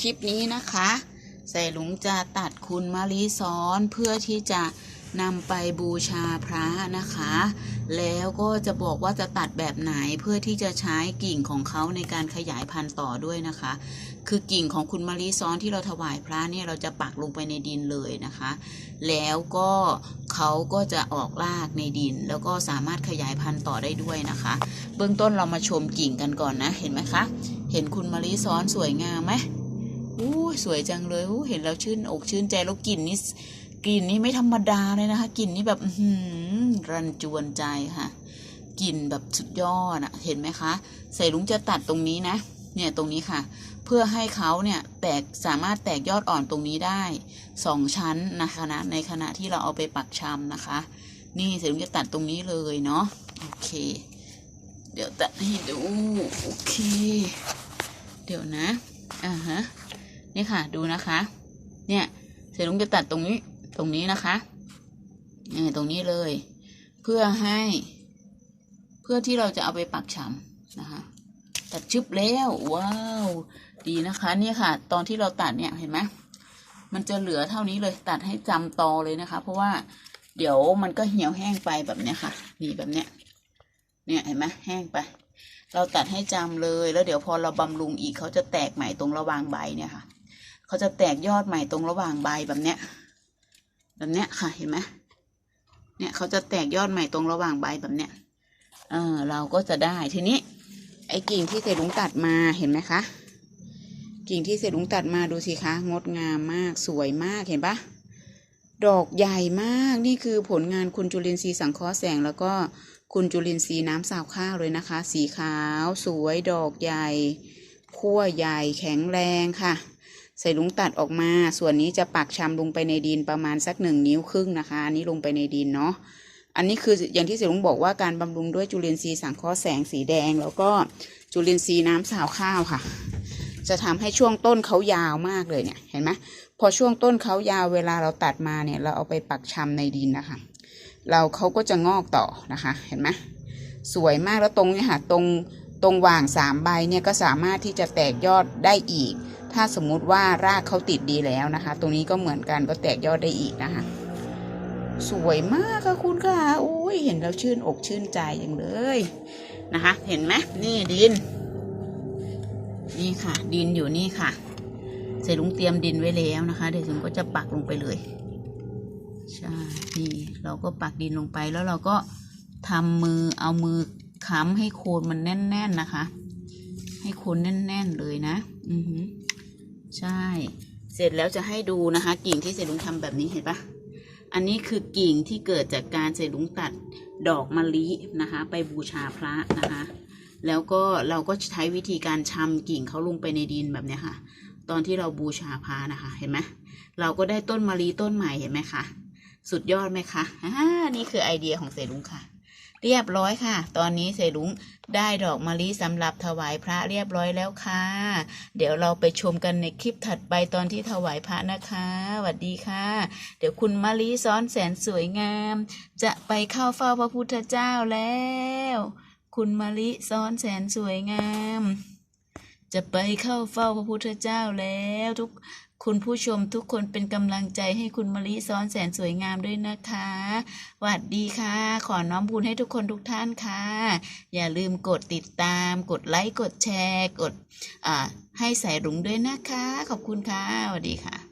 คลิปนี้นะคะ ใส่หลุงจะตัดคุณมะลิซ้อนเพื่อที่จะนำไปบูชาพระนะคะ แล้วก็จะบอกว่าจะตัดแบบไหนเพื่อที่จะใช้กิ่งของเขาในการขยายพันธุ์ต่อด้วยนะคะ คือกิ่งของคุณมะลิซ้อนที่เราถวายพระเนี่ยเราจะปักลงไปในดินเลยนะคะ แล้วก็เขาก็จะออกรากในดิน แล้วก็สามารถขยายพันธุ์ต่อได้ด้วยนะคะ เบื้องต้นเรามาชมกิ่งกันก่อนนะ เห็นไหมคะ เห็นคุณมะลิซ้อนสวยงามไหม อู้สวยจังเลยอู้เห็นแล้วชื่นอกชื่นใจแล้วกลิ่นนี่กลิ่นนี่ไม่ธรรมดาเลยนะคะกลิ่นนี่แบบหือรันจวนใจค่ะกลิ่นแบบสุดยอดอะเห็นไหมคะ ใส่ลุงจะตัดตรงนี้นะ เนี่ยตรงนี้ค่ะ เพื่อให้เขาเนี่ยแตกสามารถแตกยอดอ่อนตรงนี้ได้สองชั้นนะคะนะในขณะที่เราเอาไปปักชำนะคะ นี่เสร็จลุงจะตัดตรงนี้เลยเนาะโอเค เดี๋ยวตัดให้ดูโอเค เดี๋ยวนะอ่าฮะ นี่ค่ะ ดูนะคะ เนี่ยเสร็จลุงจะตัดตรงนี้ตรงนี้นะคะนี่ตรงนี้เลย เพื่อให้ เพื่อที่เราจะเอาไปปักชำนะคะ ตัดชึบแล้วว้าว ดีนะคะเนี่ยค่ะ ตอนที่เราตัดเนี่ยเห็นไหมมันจะเหลือเท่านี้เลยตัดให้จำตอเลยนะคะ เพราะว่าเดี๋ยวมันก็เหี่ยวแห้งไปแบบเนี้ยค่ะ นี่แบบเนี้ย เนี่ยเห็นไหมแห้งไป เราตัดให้จำเลยแล้วเดี๋ยวพอเราบำรุงอีกเขาจะแตกใหม่ตรงระหว่างใบเนี่ยค่ะ เขาจะแตกยอดใหม่ตรงระหว่างใบแบบเนี้ย แบบเนี้ยค่ะเห็นไหมเนี่ยเขาจะแตกยอดใหม่ตรงระหว่างใบแบบเนี้ย เออเราก็จะได้ทีนี้ ไอ้กิ่งที่เศษลุงตัดมาเห็นไหมคะ กิ่งที่เศษลุงตัดมาดูสิคะ งดงามมากสวยมากเห็นปะดอกใหญ่มากนี่คือผลงานคุณจุลินทรีย์สังเคราะห์แสง แล้วก็คุณจุลินทรีย์น้ำสาวข้าวเลยนะคะ สีขาว สวยดอกใหญ่ขั้วใหญ่แข็งแรงค่ะ ใส่ลุงตัดออกมา ส่วนนี้จะปักชำลงไปในดินประมาณสักหนึ่งนิ้วครึ่งนะคะ อันนี้ลงไปในดินเนาะ อันนี้คืออย่างที่เสลุงบอกว่าการบำรุงด้วยจุลินทรีย์สังเคราะห์แสงสีแดง แล้วก็จุลินทรีย์น้ำสาวข้าวค่ะ จะทำให้ช่วงต้นเขายาวมากเลยเนี่ย เห็นไหมพอช่วงต้นเขายาวเวลาเราตัดมาเนี่ย เราเอาไปปักชำในดินนะคะ เราเขาก็จะงอกต่อนะคะ เห็นไหมสวยมากแล้วตรงเนี้ค่ะตรงตรงว่างสามใบเนี่ยก็สามารถที่จะแตกยอดได้อีก ถ้าสมมุติว่ารากเขาติดดีแล้วนะคะ ตรงนี้ก็เหมือนกันก็แตกยอดได้อีกนะคะ สวยมากค่ะคุณค่ะโอ้ยเห็นแล้วชื่นอกชื่นใจอย่างเลยนะคะ เห็นไหมนี่ดิน นี่ค่ะ ดินอยู่นี่ค่ะเสร็จลุงเตรียมดินไว้แล้วนะคะ เดี๋ยวลุงก็จะปักลงไปเลยใช่นี่เราก็ปักดินลงไปแล้วเราก็ทำมือเอามือค้ำให้โคนมันแน่น ๆนะคะ ให้โคนแน่น ๆ เลยนะ อือหือ ใช่ เสร็จแล้วจะให้ดูนะคะ กิ่งที่เสรีลุงทำแบบนี้เห็นปะอันนี้คือกิ่งที่เกิดจากการใส่ลุงตัดดอกมะลินะคะ ไปบูชาพระนะคะ แล้วก็เราก็ใช้วิธีการชำกิ่งเขาลงไปในดินแบบนี้ค่ะ ตอนที่เราบูชาพระนะคะ เห็นไหมเราก็ได้ต้นมะลิต้นใหม่เห็นไหมคะสุดยอดไหมคะอ่านี่คือไอเดียของเสลุงค่ะ เรียบร้อยค่ะ ตอนนี้เสรุงได้ดอกมะลิสำหรับถวายพระเรียบร้อยแล้วค่ะ เดี๋ยวเราไปชมกันในคลิปถัดไปตอนที่ถวายพระนะคะสวัสดีค่ะ เดี๋ยวคุณมะลิซ้อนแสนสวยงาม จะไปเข้าเฝ้าพระพุทธเจ้าแล้ว คุณมะลิซ้อนแสนสวยงาม จะไปเข้าเฝ้าพระพุทธเจ้าแล้วทุกคุณผู้ชมทุกคนเป็นกำลังใจให้คุณมะลิซ้อนแสนสวยงามด้วยนะคะหวัดดีค่ะ ขอน้อมบุญให้ทุกคนทุกท่านค่ะ อย่าลืมกดติดตาม กดไลค์กดแชร์ กดอ่าให้ใส่รุ้งด้วยนะคะ ขอบคุณค่ะสวัสดีค่ะ